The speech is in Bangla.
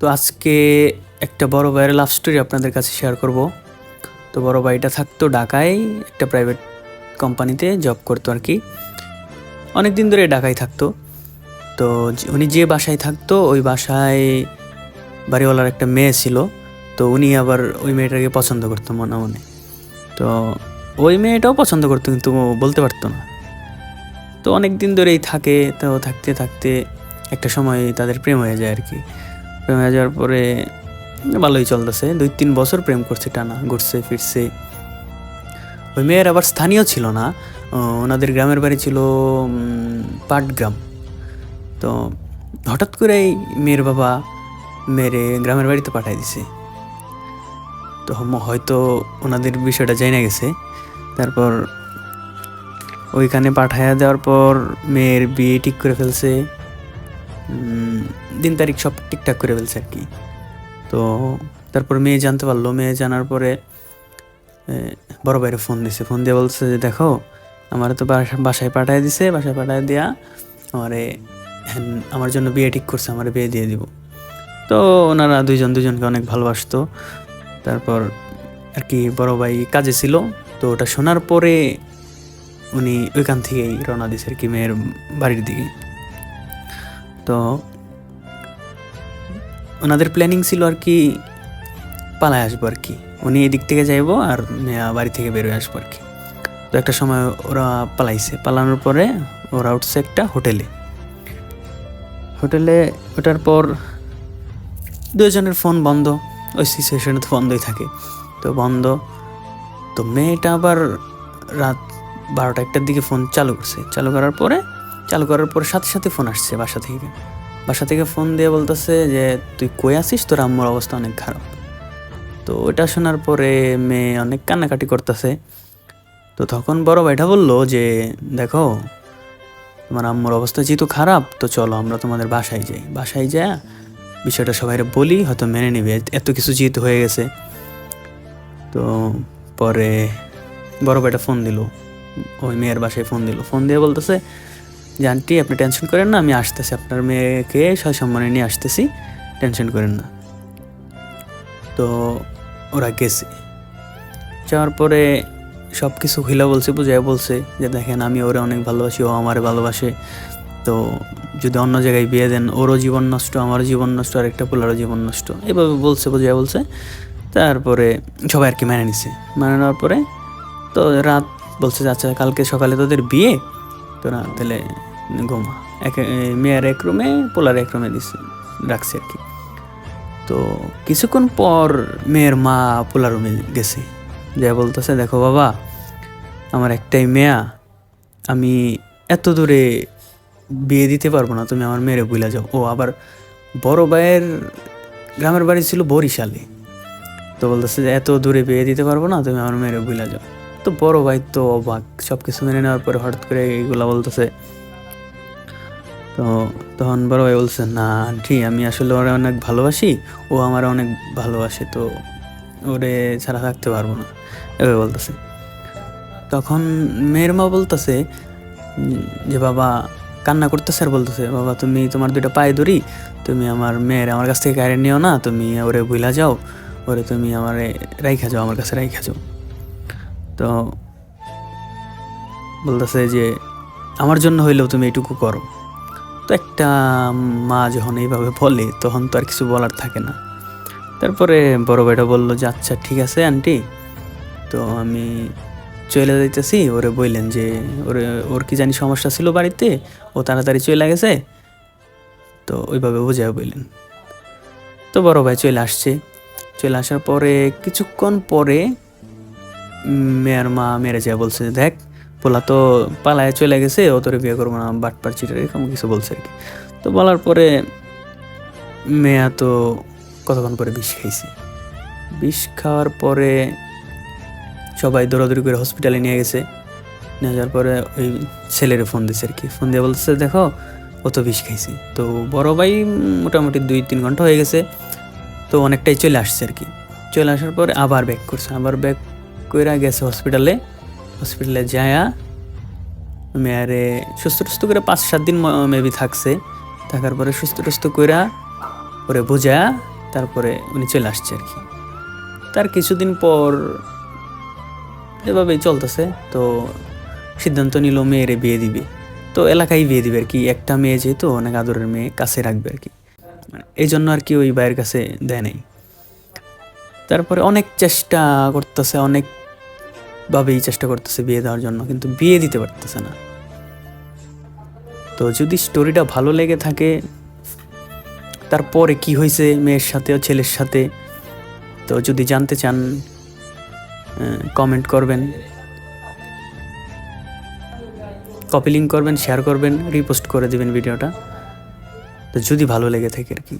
তো আজকে একটা বড় ভাইয়ের লাভ স্টোরি আপনাদের কাছে শেয়ার করব। তো বড় ভাইটা থাকতো ঢাকায়, একটা প্রাইভেট কোম্পানিতে জব করতো আর কি। অনেক দিন ধরে ঢাকায় থাকতো। তো উনি যে বাসায় থাকতো, ওই বাসায় বাড়িওয়ালার একটা মেয়ে ছিল। তো উনি আবার ওই মেয়েটাকে পছন্দ করতো মনে মনে। তো ওই মেয়েটাও পছন্দ করতো, কিন্তু বলতে পারতো না। তো অনেক দিন ধরেই থাকে, তো থাকতে থাকতে একটা সময় তাদের প্রেম হয়ে যায় আর কি। প্রেম হয়ে যাওয়ার পরে ভালোই চলতেছে। দুই তিন বছর প্রেম করছে, টানা ঘুরছে, ফিরছে। ওই মেয়ের আবার স্থানীয় ছিল না। ওনাদের গ্রামের বাড়ি ছিল পাটগ্রাম। তো হঠাৎ করেই মেয়ের বাবা মেরে গ্রামের বাড়িতে পাঠাই দিছে। তো হয়তো ওনাদের বিষয়টা জানা গেছে। তারপর ওইখানে পাঠাইয়া দেওয়ার পর মেয়ের বিয়ে ঠিক করে ফেলছে। দিন তারিখ সব ঠিকঠাক করে ফেলছে আর কি। তো তারপর মেয়ে জানতে পারল, মেয়ে জানার পরে বড় ভাইয়ের ফোন দিছে। ফোন দিয়ে বলছে যে, দেখো, আমার তো বাসা- বাসায় পাঠায় দিছে, বাসায় পাঠায় দেয়া আমারে আমার জন্য বিয়ে ঠিক করছে, আমার বিয়ে দিয়ে দিব। তো ওনারা দুইজন দুজনকে অনেক ভালোবাসতো। তারপর আর কি বড় ভাই কাজে ছিল, তো ওটা শোনার পরে উনি ওইখান থেকেই রওনা দিছে আর কি মেয়ের বাড়ির দিকে। তো ওনাদের প্ল্যানিং ছিল আর কি পালায় আসব আর কি। উনি এদিক থেকে যাইবো আর বাড়ি থেকে বেরোয় আসব আর কি। তো একটা সময় ওরা পালাইছে। পালানোর পরে ওরা উঠছে একটা হোটেলে। হোটেলে ওঠার পর দুজনের ফোন বন্ধ। ওই সিচুয়েশনে তো বন্ধই থাকে। তো বন্ধ। তো মেয়েটা আবার রাত বারোটা একটার দিকে ফোন চালু করছে। চালু করার পরে, চালু করার পরে সাথে সাথে ফোন আসছে বাসা থেকে। বাসা থেকে ফোন দিয়ে বলতেছে যে, তুই কই আসিস তোর আম্মুর অবস্থা অনেক খারাপ। তো ওটা শোনার পরে মেয়ে অনেক কান্নাকাটি করতেছে। তো তখন বড় ভাইটা বলল যে, দেখো, তোমার আম্মুর অবস্থা যেহেতু খারাপ, তো চলো আমরা তোমাদের বাসায় যাই। বাসায় যা, বিষয়টা সবাইরে বলি, হয়তো মেনে নেবে। এত কিছু যেহেতু হয়ে গেছে। তো পরে বড় ভাইটা ফোন দিল। ওই মেয়ের বাসায় ফোন দিল। ফোন দিয়ে বলতেছে যে আন্টি আপনি টেনশন করেন না, আমি আসতেছি। আপনার মেয়েকে সসম্মানে নিয়ে আসতেছি, টেনশন করেন না। তো ওরা গেছে। যাওয়ার পরে সব কিছু খুলে বলছে বুঝাই বলছে যে, দেখেন, আমি ওরে অনেক ভালোবাসি, ও আমারে ভালোবাসে। তো যদি অন্য জায়গায় বিয়ে দেন, ওরও জীবন নষ্ট, আমারও জীবন নষ্ট আর একটা পোলারও জীবন নষ্ট। এভাবে বলছে বুঝাই বলছে। তারপরে সবাই আর কি মেনে নিছে। মেনে নেওয়ার পরে তো রাত বলছে আচ্ছা কালকে সকালে তোদের বিয়ে? তোরা তাহলে ঘুমা। এক মেয়ের এক রুমে, পোলার এক রুমে দিছে রাখছে আর কি। তো কিছুক্ষণ পর মেয়ের মা পোলার রুমে গেছে। যা বলতেছে, দেখো বাবা, আমার একটাই মেয়া, আমি এত দূরে বিয়ে দিতে পারব না, তুমি আমার মেয়েরে বুইলা যাও। ও আবার বড় ভাইয়ের গ্রামের বাড়ি ছিল বরিশালে। তো বলতেছে যে, এত দূরে বিয়ে দিতে পারব না, তুমি আমার মেয়েরে বুইলা যাও। তো বড় ভাই তো অবাক সব কিছু মেনে নেওয়ার পরে হঠাৎ করে এইগুলা বলতেছে তো তখন বড় ভাই বলছে, না, আন্টি, আমি আসলে ওরা অনেক ভালোবাসি, ও আমার অনেক ভালোবাসে, তো ওরে ছাড়া থাকতে পারব না। এভাবে বলতেছে। তখন মেয়ের মা বলতেছে, যে বাবা কান্না করতেছে আর বলতেছে, বাবা, তুমি তোমার দুইটা পায়ে ধরি তুমি আমার মেয়ের আমার কাছ থেকে কারে নিও না, তুমি ওরে ভুলা যাও, ওরে তুমি আমারে রাইখা যাও, আমার কাছে রাইখা যাও। তো বলতেছে যে, আমার জন্য হইলেও তুমি এটুকু করো। তো একটা মা যখন এইভাবে বলে, তখন তো আর কিছু বলার থাকে না। তারপরে বড় ভাইটা বলল যে আচ্ছা ঠিক আছে আন্টি। তো আমি চলে যাইতেছি। ওরে বললেন যে, ওরে, ওর কি জানি সমস্যা ছিল বাড়িতে? ও তাড়াতাড়ি চলে গেছে? তো ওইভাবে বোঝায় বললেন। তো বড় ভাই চলে আসছে। চলে আসার পরে কিছুক্ষণ পরে মেয়ের মা মেরে যায় বলছে, দেখ পোলা তো পালায় চলে গেছে, ও তোরে বিয়ে করব না বাটপার চিটার এরকম কিছু বলছে আর কি। তো বলার পরে মেয়া তো কতক্ষণ পরে বিষ খাইছে? বিষ খাওয়ার পরে সবাই দৌড়াদৌড়ি করে হসপিটালে নিয়ে গেছে। নিয়ে যাওয়ার পরে ওই ছেলের ফোন দিছে আর কি। ফোন দিয়ে বলছে দেখো, ও তো বিষ খাইছে। তো বড় ভাই মোটামুটি দুই তিন ঘণ্টা হয়ে গেছে। তো অনেকটাই চলে আসছে আর কি। চলে আসার পরে আবার ব্যাক করছে। আবার ব্যাক কইরা গেছে হসপিটালে হসপিটালে যায়া। মেয়ারে সুস্থ টুস্থ করে পাঁচ সাত দিন মেবি থাকছে। থাকার পরে সুস্থ টুস্থ কইরা পরে বোঝা, তারপরে উনি চলে আসছে আর কি। তার কিছুদিন পর এভাবেই চলতেছে, তো সিদ্ধান্ত নিল মেয়েরে বিয়ে দিবে। তো এলাকায় বিয়ে দিবে আর কি। একটা মেয়ে যেহেতু, অনেক আদরের মেয়ে কাছে রাখবে আর কি। মানে এই জন্য আর কি ওই ভাইয়ের কাছে দেয় নাই। তারপরে অনেক চেষ্টা করতেছে অনেকভাবেই চেষ্টা করতেছে বিয়ে দেওয়ার জন্য, কিন্তু বিয়ে দিতে পারতেছে না। তো যদি স্টোরিটা ভালো লেগে থাকে, তারপরে কি হয়েছে মেয়ের সাথে ও ছেলের সাথে, তো যদি জানতে চান কমেন্ট করবেন। কপি লিঙ্ক করবেন শেয়ার করবেন রিপোস্ট করে দেবেন ভিডিওটা তো যদি ভালো লেগে থাকে আর কি।